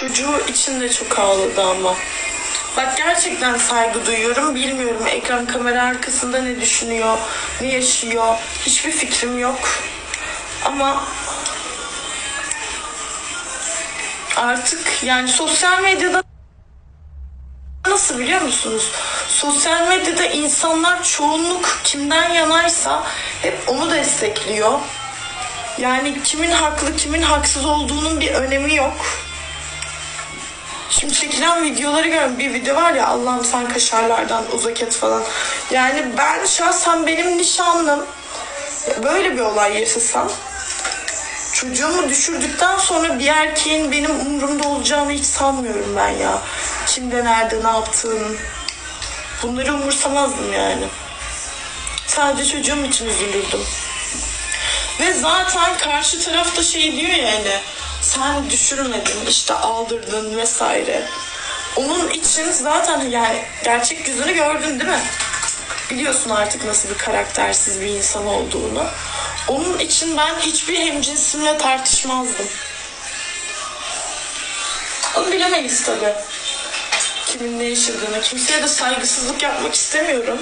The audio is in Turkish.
Çocuğu için de çok ağladı ama. Bak gerçekten saygı duyuyorum. Bilmiyorum ekran kamera arkasında ne düşünüyor, ne yaşıyor. Hiçbir fikrim yok. Ama artık yani sosyal medyada nasıl biliyor musunuz? Sosyal medyada insanlar çoğunluk kimden yanaysa hep onu destekliyor. Yani kimin haklı kimin haksız olduğunun bir önemi yok. Şimdi çekilen videoları görüyorum. Bir video var ya Allah'ım sen kaşarlardan uzak et falan. Yani ben şahsen benim nişanlım böyle bir olay yaşasam çocuğumu düşürdükten sonra bir erkeğin benim umurumda olacağını hiç sanmıyorum ben ya. Kimde nerede ne yaptığını. Bunları umursamazdım yani. Sadece çocuğum için üzülürdüm. Ve zaten karşı tarafta şey diyor yani sen düşürmedin işte aldırdın vesaire. Onun için zaten yani gerçek yüzünü gördün değil mi? Biliyorsun artık nasıl bir karaktersiz bir insan olduğunu. Onun için ben hiçbir hemcinsimle tartışmazdım. Ama bilemeyiz tabii. Kimin ne yaşadığını. Kimseye de saygısızlık yapmak istemiyorum.